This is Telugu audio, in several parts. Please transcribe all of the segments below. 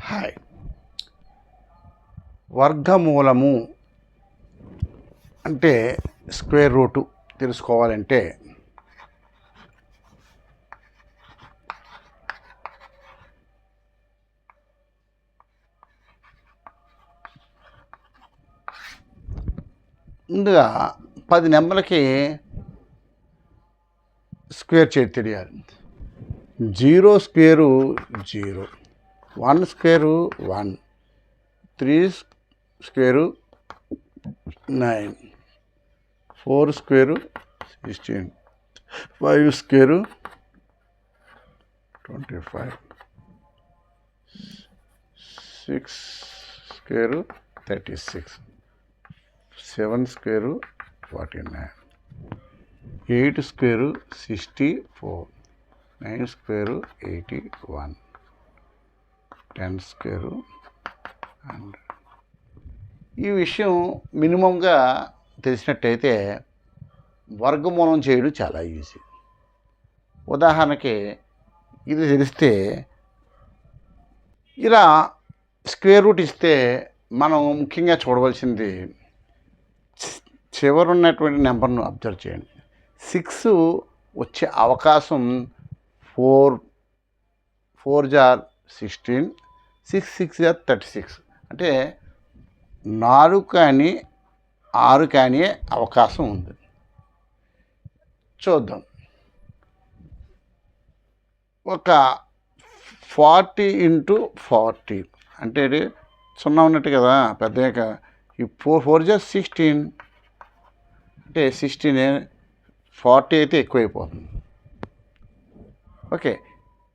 హాయ్. వర్గమూలము అంటే స్క్వేర్ రూటు తెలుసుకోవాలంటే ముందుగా పది నెంబర్లకి స్క్వేర్ చేతి తెలియాలి. Zero square zero. One square one. Three square nine. Four square sixteen. Five square twenty five. Six square thirty six. Seven square forty nine. Eight square sixty four. Nine square eighty one. Ten square hundred. ఈ విషయం మినిమంగా తెలిసినట్టయితే వర్గమూలం చేయడం చాలా ఈజీ. ఉదాహరణకి ఇది తెలిస్తే ఇలా స్క్వేర్ రూట్ ఇస్తే మనం ముఖ్యంగా చూడవలసింది చివరి ఉన్నటువంటి నెంబర్ను అబ్జర్వ్ చేయండి. సిక్స్ వచ్చే అవకాశం four four jar sixteen six six thirty six. అంటే నాలుగు కానీ ఆరు కానీ అవకాశం ఉంది. చూద్దాం. ఒక ఫార్టీ ఇంటూ ఫార్టీ. అంటే సున్నా ఉన్నట్టు కదా పెద్ద ఈ ఫోర్ ఫోర్ జస్ట్ సిక్స్టీన్. అంటే సిక్స్టీన్ ఫార్టీ అయితే ఎక్కువైపోతుంది. ఓకే.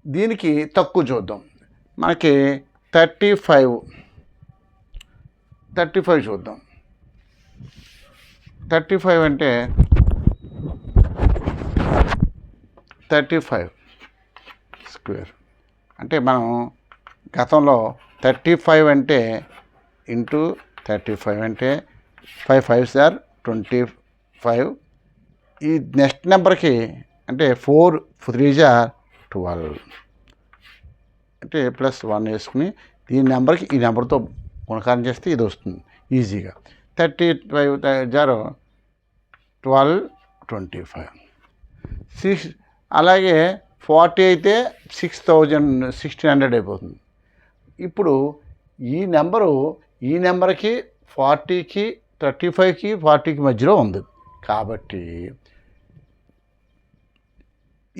దీనికి తక్కువ చూద్దాం. మనకి థర్టీ ఫైవ్. థర్టీ ఫైవ్ చూద్దాం. థర్టీ ఫైవ్ అంటే థర్టీ ఫైవ్ స్క్వేర్. అంటే మనం గతంలో థర్టీ ఫైవ్ అంటే ఇంటూ థర్టీ ఫైవ్ అంటే ఫైవ్ ఫైవ్ సార్ ట్వంటీ ఫైవ్. ఈ నెక్స్ట్ నెంబర్కి అంటే ఫోర్ త్రీ జార్ ట్వెల్వ్. అంటే ప్లస్ వన్ వేసుకుని ఈ నెంబర్కి ఈ నెంబర్తో గుణకారం చేస్తే ఇది వస్తుంది ఈజీగా. థర్టీ ఫైవ్ జారో ట్వెల్వ్ ట్వంటీ ఫైవ్. సిక్స్ అలాగే ఫార్టీ అయితే సిక్స్ థౌజండ్ సిక్స్టీన్ హండ్రెడ్ అయిపోతుంది. ఇప్పుడు ఈ నెంబరు ఈ నెంబర్కి ఫార్టీకి థర్టీ ఫైవ్కి ఫార్టీకి మధ్యలో ఉంది. కాబట్టి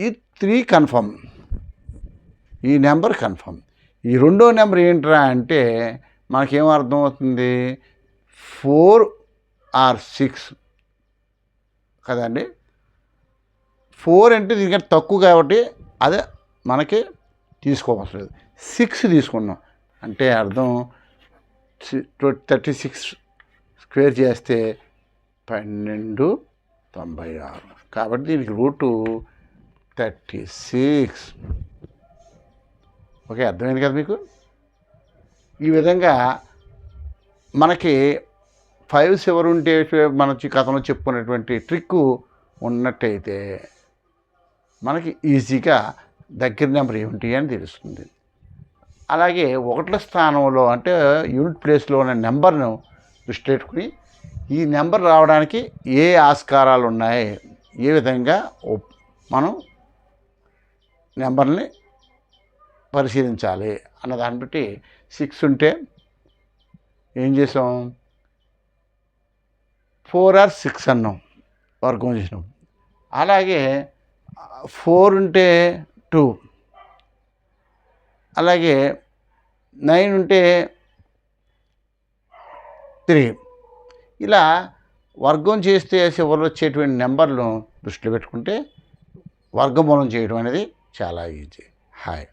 ఈ త్రీ కన్ఫర్మ్. ఈ నెంబర్ కన్ఫర్మ్. ఈ రెండో నెంబర్ ఏంట్రా అంటే మనకేం అర్థమవుతుంది? Four or six. కదండి ఫోర్ అంటే దీనికంటే తక్కువ కాబట్టి అదే మనకి తీసుకోవలసిన లేదు. సిక్స్ తీసుకున్నాం. అంటే అర్థం థర్టీ సిక్స్ స్క్వేర్ చేస్తే పన్నెండు తొంభై ఆరు. కాబట్టి దీనికి రూటు థర్టీ సిక్స్. ఓకే అర్థమైంది కదా మీకు? ఈ విధంగా మనకి ఫైవ్ ఎవరు ఉంటే మన కథలో చెప్పుకునేటువంటి ట్రిక్ ఉన్నట్టయితే మనకి ఈజీగా దగ్గర నెంబర్ ఏమిటి అని తెలుస్తుంది. అలాగే ఒకట్ల స్థానంలో అంటే యూనిట్ ప్లేస్లో ఉన్న నెంబర్ను దృష్టి పెట్టుకుని ఈ నెంబర్ రావడానికి ఏ ఆస్కారాలు ఉన్నాయి ఏ విధంగా మనం నెంబర్ని పరిశీలించాలి అన్న దాన్ని బట్టి సిక్స్ ఉంటే ఏం చేసాం? ఫోర్ ఆర్ సిక్స్ అన్నాం వర్గం చేసినాం. అలాగే ఫోర్ ఉంటే టూ అలాగే నైన్ ఉంటే త్రీ ఇలా వర్గం చేస్తే చివరిలో వచ్చేటువంటి నెంబర్లను దృష్టిలో పెట్టుకుంటే వర్గమూలం చేయడం అనేది చాలా ఈజీ హాయ్